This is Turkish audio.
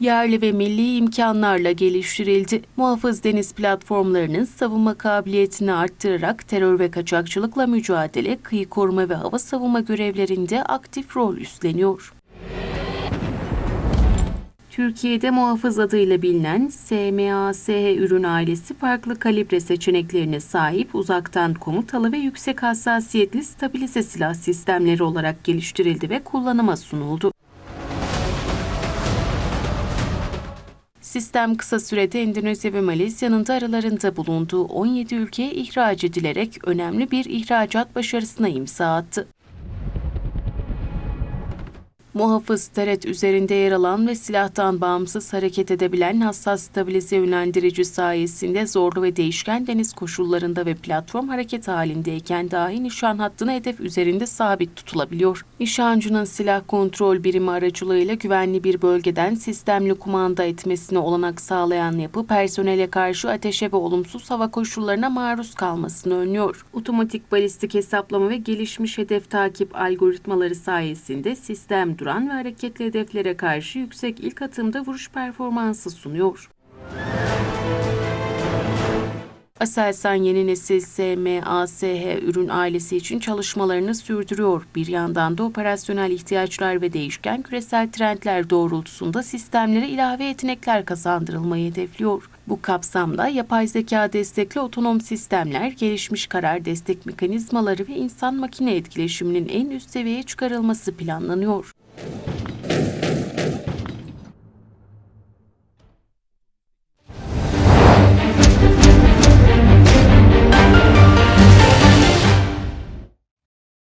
yerli ve milli imkanlarla geliştirildi. Muhafız deniz platformlarının savunma kabiliyetini arttırarak terör ve kaçakçılıkla mücadele, kıyı koruma ve hava savunma görevlerinde aktif rol üstleniyor. Türkiye'de muhafız adıyla bilinen SMASH ürün ailesi farklı kalibre seçeneklerine sahip uzaktan komutalı ve yüksek hassasiyetli stabilize silah sistemleri olarak geliştirildi ve kullanıma sunuldu. Sistem kısa sürede Endonezya ve Malezya'nın da aralarında bulunduğu 17 ülkeye ihraç edilerek önemli bir ihracat başarısına imza attı. Muhafız taret üzerinde yer alan ve silahtan bağımsız hareket edebilen hassas stabilize yönlendirici sayesinde zorlu ve değişken deniz koşullarında ve platform hareket halindeyken dahi nişan hattına hedef üzerinde sabit tutulabiliyor. Nişancının silah kontrol birimi aracılığıyla güvenli bir bölgeden sistemli kumanda etmesine olanak sağlayan yapı personele karşı ateşe ve olumsuz hava koşullarına maruz kalmasını önlüyor. Otomatik balistik hesaplama ve gelişmiş hedef takip algoritmaları sayesinde sistem duran ve hareketli hedeflere karşı yüksek ilk atımda vuruş performansı sunuyor. Aselsan yeni nesil SMASH ürün ailesi için çalışmalarını sürdürüyor. Bir yandan da operasyonel ihtiyaçlar ve değişken küresel trendler doğrultusunda sistemlere ilave yetenekler kazandırılmayı hedefliyor. Bu kapsamda yapay zeka destekli otonom sistemler, gelişmiş karar destek mekanizmaları ve insan makine etkileşiminin en üst seviyeye çıkarılması planlanıyor.